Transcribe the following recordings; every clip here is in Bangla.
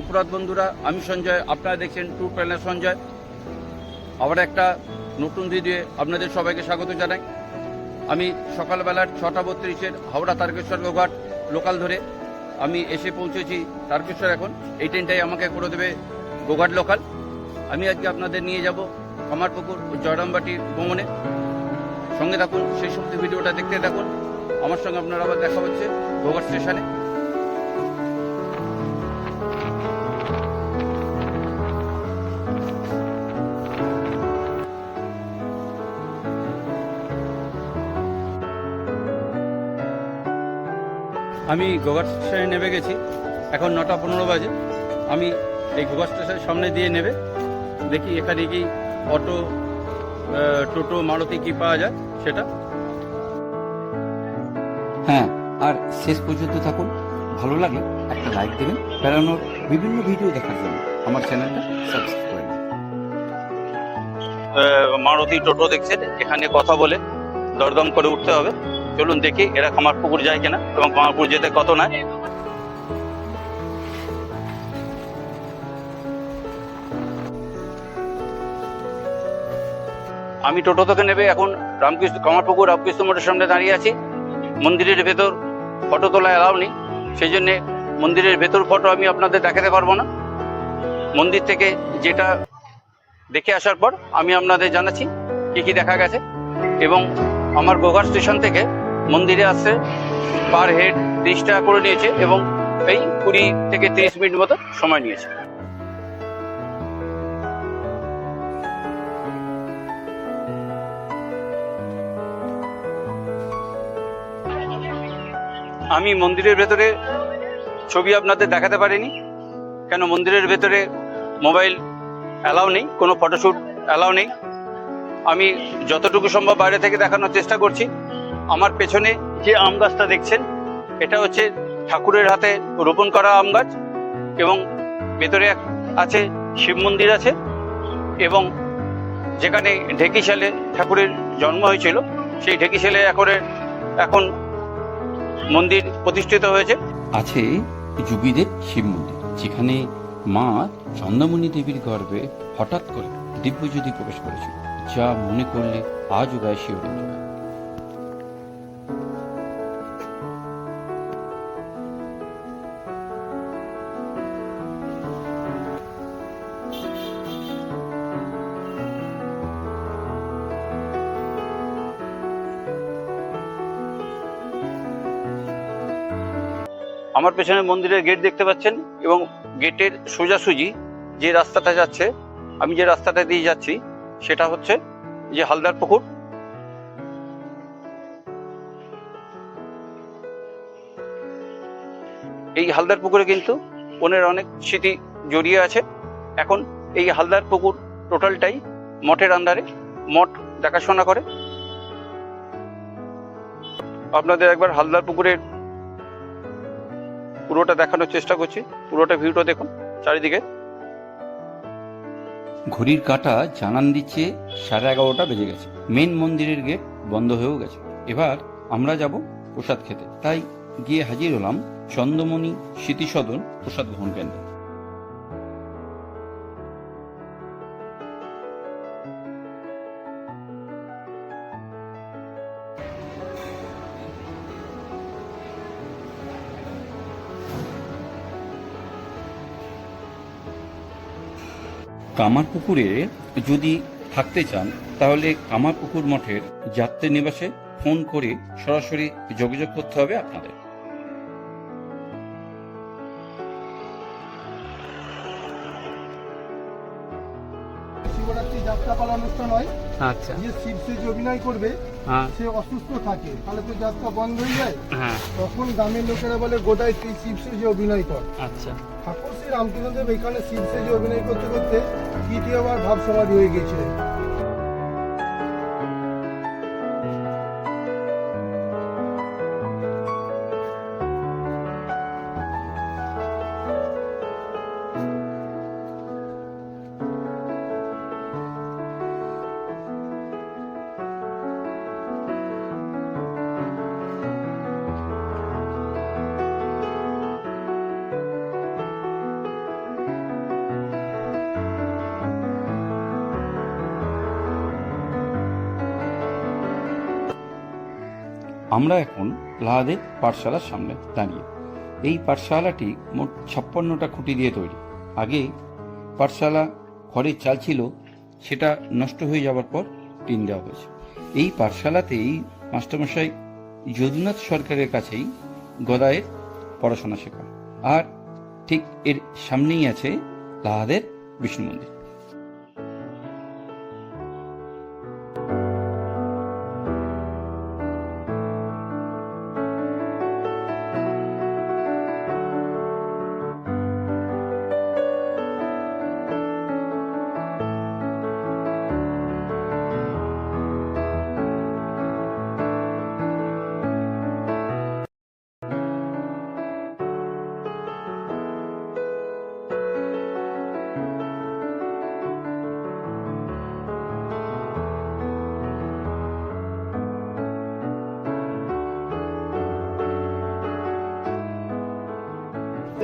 সুপ্রভাত বন্ধুরা, আমি সঞ্জয়, আপনারা দেখছেন ট্যুর প্ল্যানার সঞ্জয়। আবার একটা নতুন ভিডিও আপনাদের সবাইকে স্বাগত জানাই। আমি সকালবেলার ছটা বত্রিশের হাওড়া তারকেশ্বর গোঘাট লোকাল ধরে আমি এসে পৌঁছেছি তারকেশ্বর এখন। এই ট্রেনটাই আমাকে করে দেবে গোঘাট লোকাল আমি আজকে আপনাদের নিয়ে যাব কামারপুকুর ও জয়রামবাটি ভ্রমণে। সঙ্গে থাকুন, সেই সমস্ত ভিডিওটা দেখতে থাকুন। আমার সঙ্গে আপনার আবার দেখা হচ্ছে গোঘাট স্টেশনে। আমি গোঘাট স্টেশনে নেমে গেছি। এখন নটা পনেরো বাজে। আমি এই গোঘাট স্টেশনের সামনে দিয়ে নেবে দেখি এখানে কি অটো টোটো মারুতি কি পাওয়া যায় সেটা। হ্যাঁ আর শেষ পর্যন্ত থাকুন। ভালো লাগলে একটা লাইক দেবেন। বেড়ানোর বিভিন্ন ভিডিও দেখার জন্য আমার চ্যানেলটা সাবস্ক্রাইব করে নিন মারুতি টোটো দেখছেন? এখানে কথা বলে দরদম করে উঠতে হবে। চলুন দেখি এরা কামারপুকুর যায় কিনা এবং কামারপুর যেতে কত নেয় আমি টোটো থেকে নেবে এখন রামকৃষ্ণ কামারপুকুর, রামকৃষ্ণ মঠের সামনে দাঁড়িয়ে আছি। মন্দিরের ভেতর ফটো তোলা এলাও নেই। সেই জন্যে মন্দিরের ভেতর ফটো আমি আপনাদের দেখাতে পারব না। মন্দির থেকে যেটা দেখে আসার পর আমি আপনাদের জানাচ্ছি কি কি দেখা গেছে এবং আমার গোঘাট স্টেশন থেকে মন্দিরে আসছে পার হেড তিরিশ টাকা করে নিয়েছে এবং এই কুড়ি থেকে তিরিশ মিনিট মতো সময় নিয়েছে। আমি মন্দিরের ভেতরে ছবি আপনাদের দেখাতে পারিনি, কেন মন্দিরের ভেতরে মোবাইল অ্যালাউ নেই, কোনো ফটোশ্যুট অ্যালাউ নেই। আমি যতটুকু সম্ভব বাইরে থেকে দেখানোর চেষ্টা করছি। আমার পেছনে যে আম গাছটা দেখছেন, এটা হচ্ছে ঠাকুরের হাতে রোপণ করা আম গাছ এবং ভেতরে এক আছে শিব মন্দির আছে এবং যেখানে ঢেকিশালে ঠাকুরের জন্ম হয়েছিল, সেই ঢেকিশালে একরে এখন মন্দির প্রতিষ্ঠিত হয়েছে। আছে যুগীদের শিব মন্দির, যেখানে মা চন্দ্রমণি দেবীর গর্ভে হঠাৎ করে দিব্যজ্যোতি প্রবেশ করেছিল। যা মনে করলে আজও গায়ে শিহরণ জোগায়। আমার পেছনে মন্দিরের গেট দেখতে পাচ্ছেন এবং গেটের সোজাসুজি যে রাস্তাটা যাচ্ছে, আমি যে রাস্তাটা দিয়ে যাচ্ছি সেটা হচ্ছে যে হালদার পুকুর। এই হালদার পুকুরে কিন্তু ওনের অনেক স্মৃতি জড়িয়ে আছে। এখন এই হালদার পুকুর টোটালটাই মঠের আন্ডারে মঠ দেখাশোনা করে। আপনাদের একবার হালদার পুকুরের পুরোটা দেখানোর চেষ্টা করছি। পুরোটা ভিউটা দেখুন চারিদিকে। ঘড়ির কাঁটা জানান দিচ্ছে সাড়ে এগারোটা বেজে গেছে। মেন মন্দিরের গেট বন্ধ হয়েও গেছে। এবার আমরা যাব প্রসাদ খেতে। তাই গিয়ে হাজির হলাম চন্দ্রমণি স্মৃতিসদন প্রসাদ গ্রহণ কেন্দ্র। যদি থাকতে চান তাহলে কামারপুকুর মঠের যাত্রী নিবাসে ফোন করে সরাসরি যোগাযোগ করতে হবে আপনাদের। শিবরাত্রি যাত্রাপালা অনুষ্ঠান হয়। আচ্ছা। যে শিব অভিনয় করবে। হ্যাঁ। সে অসুস্থ থাকে তাহলে তো যাত্রা বন্ধ হয়ে যায়। হ্যাঁ। তখন গ্রামের লোকেরা বলে তুই শিব অভিনয় কর। আচ্ছা। ঠাকুর শ্রী রামকৃষ্ণদেব এখানে শিব অভিনয় করতে করতে তৃতীয়বার ভাব সমাধি হয়ে গিয়েছিলেন আমরা এখন লাহাদের পাঠশালার সামনে দাঁড়িয়ে। এই পাঠশালাটি মোট ছাপ্পান্নটা খুঁটি দিয়ে তৈরি। আগে পাঠশালা খড়ের চাল ছিল, সেটা নষ্ট হয়ে যাওয়ার পর টিন দেওয়া হয়েছে। এই পাঠশালাতেই মাস্টারমশাই যদুনাথ সরকারের কাছেই গদায়ের পড়াশোনা শেখা আর ঠিক এর সামনেই আছে লাহাদের বিষ্ণু মন্দির।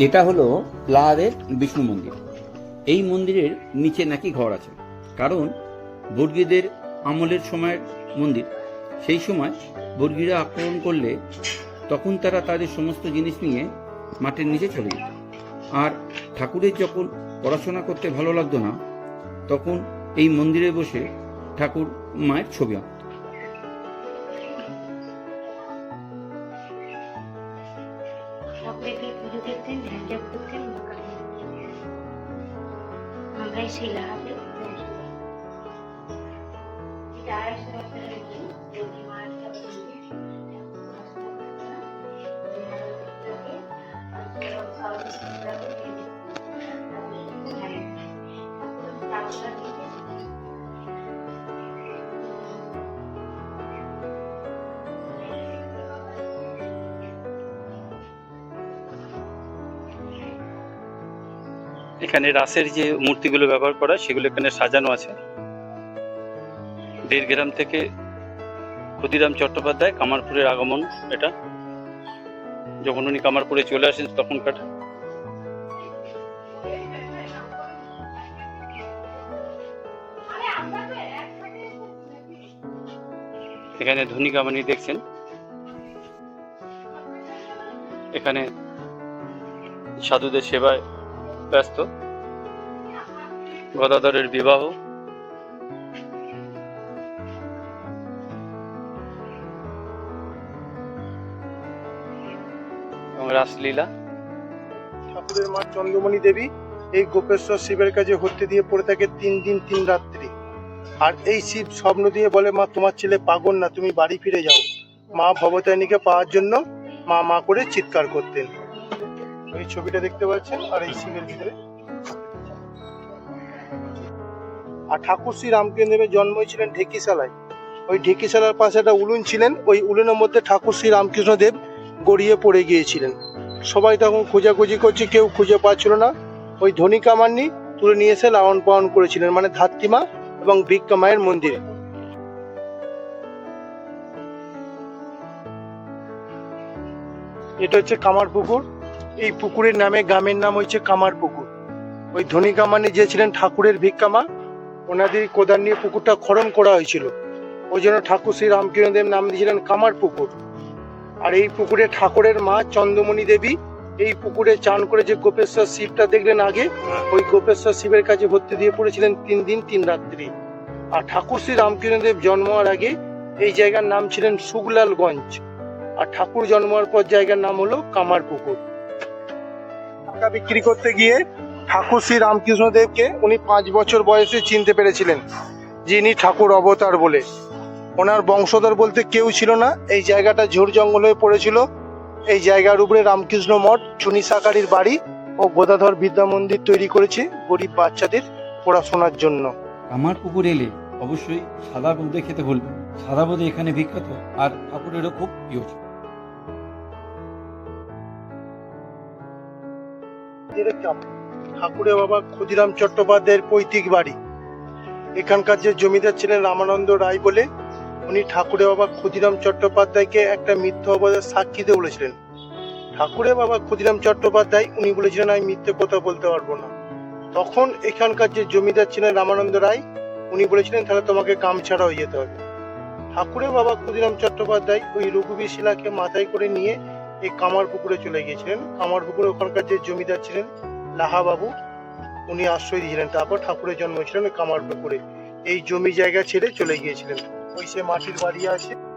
এটা হলো লাহাদের বিষ্ণু মন্দির। এই মন্দিরের নিচে নাকি ঘর আছে। কারণ বর্গীদের আমলের সময়ের মন্দির। সেই সময় বর্গীরা আক্রমণ করলে তখন তারা তাদের সমস্ত জিনিস নিয়ে মাটির নিচে চলে যেত। আর ঠাকুরের যখন পড়াশোনা করতে ভালো লাগতো না, তখন এই মন্দিরে বসে ঠাকুর মায়ের ছবি আঁকত। सबैकै गुरुदेव थिइन् ध्यानदेव थिइन् भर्खरै मङ्गलेश लाभ এখানে রাসের যে মূর্তিগুলো ব্যবহার করা, সেগুলো এখানে সাজানো আছে। দেড় গ্রাম থেকে ক্ষুদিরাম চট্টোপাধ্যায়, কামারপুরের আগমন, এটা। যখন উনি কামারপুরে চলে আসেন তখনকার। এখানে ধনী কামানি দেখছেন। এখানে সাধুদের সেবায় ব্যস্ত। গদাধরের বিবাহ। রাসলীলা। ঠাকুরের মা চন্দ্রমণি দেবী এই গোপেশ্বর শিবের কাছে হত্যে দিয়ে পড়ে থাকে তিন দিন, তিন রাত্রি। আর এই শিব স্বপ্ন দিয়ে বলে, মা, তোমার ছেলে পাগল না, তুমি বাড়ি ফিরে যাও। মা ভবতারিণীকে পাওয়ার জন্য মা মা করে চিৎকার করতেন। এই ছবিটা দেখতে পাচ্ছেন আর এই শিবের ভিতরে। আর ঠাকুর শ্রী রামকৃষ্ণ দেবের জন্ম হয়েছিলেন ঢেকিশালায়। ওই ঢেকিশালার পাশে একটা উলুন ছিলেন, ওই উলুনের মধ্যে ঠাকুর শ্রী রামকৃষ্ণ দেব গড়িয়ে পড়ে গিয়েছিলেন। সবাই তখন খোঁজাখুঁজি করছে, কেউ খুঁজে পাচ্ছিল না। ওই ধনী কামান্নি তুলে নিয়ে এসে লালন পালন করেছিলেন মানে ধাত্রীমা এবং ভিক্ষা মায়ের মন্দিরে। এটা হচ্ছে কামার পুকুর এই পুকুরের নামে গ্রামের নাম হচ্ছে কামার পুকুর। ওই ধনী কামানি যে ছিলেন ঠাকুরের ভিক্ষামা ওনাদের কোদার নিয়ে পুকুরটা খনন করা হয়েছিল। ওই জন্য ঠাকুর শ্রী রামকৃষ্ণদেব নাম দিয়েছিলেন কামার পুকুর। আর এই পুকুরে ঠাকুরের মা চন্দ্রমণি দেবী এই পুকুরে চান করে যে গোপেশ্বর শিবটা দেখলেন আগে, ওই গোপেশ্বর শিবের কাছে ভর্তি দিয়ে পড়েছিলেন তিন দিন, তিন রাত্রি। আর ঠাকুর শ্রী রামকৃষ্ণদেব জন্ম হওয়ার আগে এই জায়গার নাম ছিলেন সুগলালগঞ্জ। আর ঠাকুর জন্ম হওয়ার পর জায়গার নাম হলো কামার পুকুর। টাকা বিক্রি করতে গিয়ে ঠাকুর শ্রী রামকৃষ্ণদেবকে উনি পাঁচ বছর বয়সে চিনতে পেরেছিলেন, যিনি ঠাকুর অবতার বলে। ওনার বংশধর বলতে কেউ ছিল না, এই জায়গাটা ঝোড় জঙ্গল হয়ে পড়েছিল। এই জায়গার উপরে রামকৃষ্ণ মঠ, চুনি সাকারির বাড়ি ও গোদাধর বিদ্যা মন্দির তৈরি করেছে গরিব বাচ্চাদের পড়াশোনার জন্য। আমার পুকুর এলে অবশ্যই সাদা বোঁদে খেতে বলবেন সাদা বোঁদে এখানে বিখ্যাত আর ঠাকুরেরও খুব প্রিয় ঠাকুরের বাবা ক্ষুদিরাম চট্টোপাধ্যায়ের পৈতৃক বাড়ি। এখানকার যে জমিদার ছিলেন রামানন্দ রায় বলে, উনি ঠাকুরে বাবা ক্ষুদিরাম চট্টোপাধ্যায়কে একটা মিথ্যা অপরাধের সাক্ষী দিয়ে বলেছিলেন। ঠাকুরে বাবা ক্ষুদিরাম চট্টোপাধ্যায়, উনি বলেছিলেন, আমি মিথ্যে কথা বলতে পারব না। তখন এখানকার যে জমিদার ছিলেন রামানন্দ রায়, উনি বলেছিলেন, তাহলে তোমাকে কাম ছাড়া হয়ে যেতে হবে। ঠাকুরের বাবা ক্ষুদিরাম চট্টোপাধ্যায় ওই রঘুবীর শিলাকে মাথায় করে নিয়ে এই কামার পুকুরে চলে গিয়েছিলেন। কামার পুকুরে ওখানকার যে জমিদার ছিলেন লাহাবাবু, উনি আশ্রয় দিয়েছিলেন। তারপর ঠাকুরের জন্ম হয়েছিলেন কামার পুকুরে। এই জমি জায়গা ছেড়ে চলে গিয়েছিলেন। ওই সে মাটির বাড়ি আছে।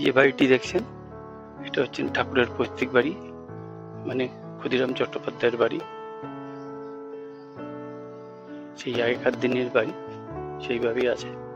এই যে বাড়িটি দেখছেন? এটা হচ্ছেন ঠাকুরের পৈতৃক বাড়ি মানে ক্ষুদিরাম চট্টোপাধ্যায়ের বাড়ি। সেই আগেকার দিনের বাড়ি, সেইভাবেই আছে।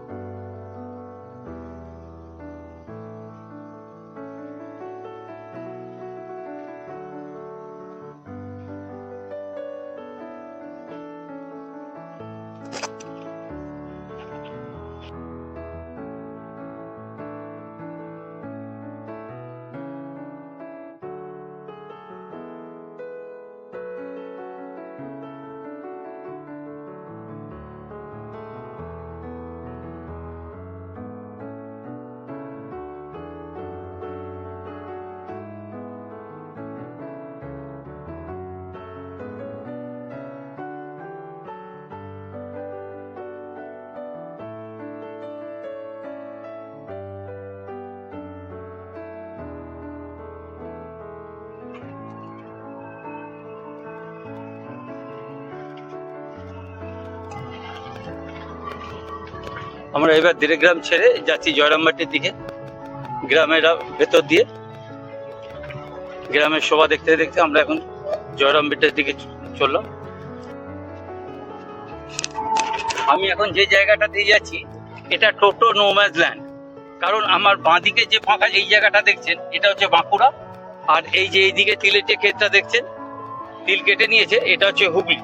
আমরা এবার গ্রাম ছেড়ে যাচ্ছি জয়রামবাটির দিকে, গ্রামের ভেতর দিয়ে। গ্রামের শোভা দেখতে দেখতে আমরা এখন জয়রামবাটির দিকে চললাম। আমি এখন যে জায়গাটা দিয়ে যাচ্ছি, এটা টোটো নোম্যাজ ল্যান্ড কারণ আমার বাঁদিকে যে ফাঁকা এই জায়গাটা দেখছেন, এটা হচ্ছে বাঁকুড়া। আর এই যে এইদিকে তিলের যে ক্ষেতটা দেখছেন, তিল কেটে নিয়েছে, এটা হচ্ছে হুগলি।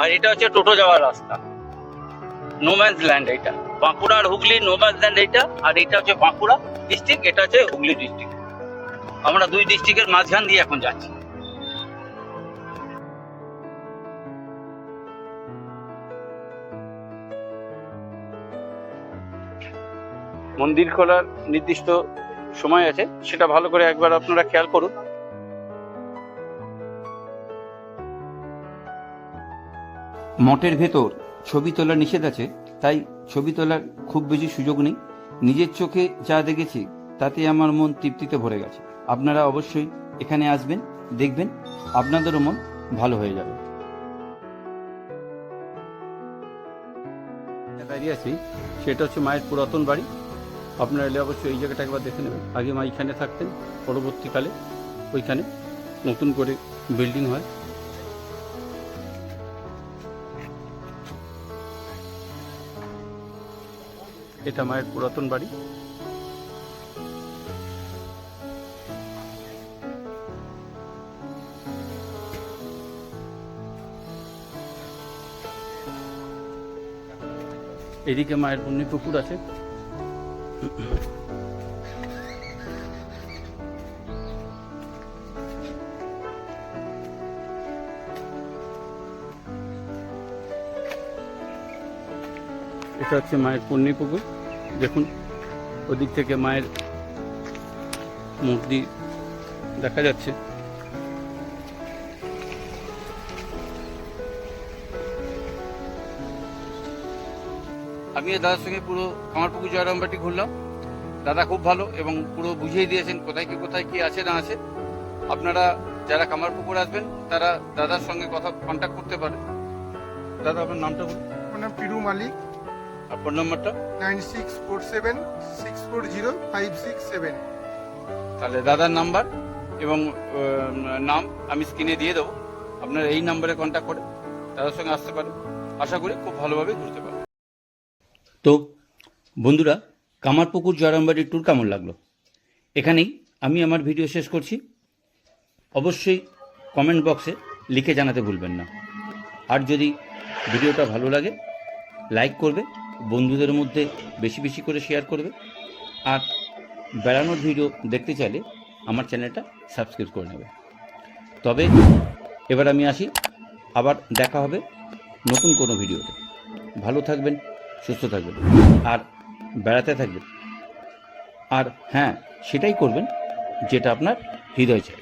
আর এটা হচ্ছে টোটো যাওয়ার রাস্তা। নোম্যান্স ল্যান্ড এটা। বাঁকুড়া আর হুগলি নোম্যান্স ল্যান্ড এটা আর এটা হচ্ছে বাঁকুড়া ডিস্ট্রিক্ট এটা হচ্ছে হুগলি ডিস্ট্রিক্ট আমরা দুই ডিস্ট্রিক্টের মাঝখান দিয়ে এখন যাচ্ছি। মন্দির খোলার নির্দিষ্ট সময় আছে, সেটা ভালো করে একবার আপনারা খেয়াল করুন। মঠের ভেতর ছবি তোলা নিষেধ আছে, তাই ছবি তোলার খুব বেশি সুযোগ নেই। নিজের চোখে যা দেখেছি, তাতে আমার মন তৃপ্তিতে ভরে গেছে। আপনারা অবশ্যই এখানে আসবেন, দেখবেন, আপনাদেরও মন ভালো হয়ে যাবে। আছি, সেটা হচ্ছে মায়ের পুরাতন বাড়ি। আপনারা এলে অবশ্যই এই জায়গাটা একবার দেখে নেবেন। আগে মা এখানে থাকতেন, পরবর্তীকালে ওইখানে নতুন করে বিল্ডিং হয়। এটা মায়ের পুরাতন বাড়ি। এদিকে মায়ের পুণ্যি পুকুর আছে। এটা হচ্ছে মায়ের পুণ্যি পুকুর দেখুন ওদিক থেকে মায়ের মূর্তি দেখা যাচ্ছে। আমি দাদার সঙ্গে পুরো কামারপুকুর জয়রামবাটি ঘুরলাম। দাদা খুব ভালো এবং পুরো বুঝিয়ে দিয়েছেন কোথায় কি কোথায় কি আছে না আছে। আপনারা যারা কামারপুকুর আসবেন তারা দাদার সঙ্গে কথা কন্ট্যাক্ট করতে পারেন। দাদা আপনার নামটা বলুন। আমার নাম পিরু মালিক। আর ফোন নম্বরটা? Nine six four seven six four zero five six seven. তাহলে দাদার নাম্বার এবং নাম আমি স্ক্রিনে দিয়ে দেবো। আপনারা এই নাম্বারে কন্ট্যাক্ট করে দাদার সঙ্গে আসতে পারেন। আশা করি খুব ভালোভাবে ঘুরতে পারেন তো বন্ধুরা কামারপুকুর জয়রামবাড়ির ট্যুর কেমন লাগল? এখানেই আমি আমার ভিডিও শেষ করছি। অবশ্যই কমেন্ট বক্সে লিখে জানাতে ভুলবেন না। আর যদি ভিডিওটা ভালো লাগে লাইক করবে। বন্ধুদের মধ্যে বেশি বেশি করে শেয়ার করবে। আর বেড়ানোর ভিডিও দেখতে চাইলে আমার চ্যানেলটা সাবস্ক্রাইব করে নেবে। তবে এবার আমি আসি, আবার দেখা হবে নতুন কোনো ভিডিওতে ভালো থাকবেন, সুস্থ থাকবেন আর বেড়াতে থাকবেন। আর হ্যাঁ সেটাই করবেন যেটা আপনার হৃদয় চায়।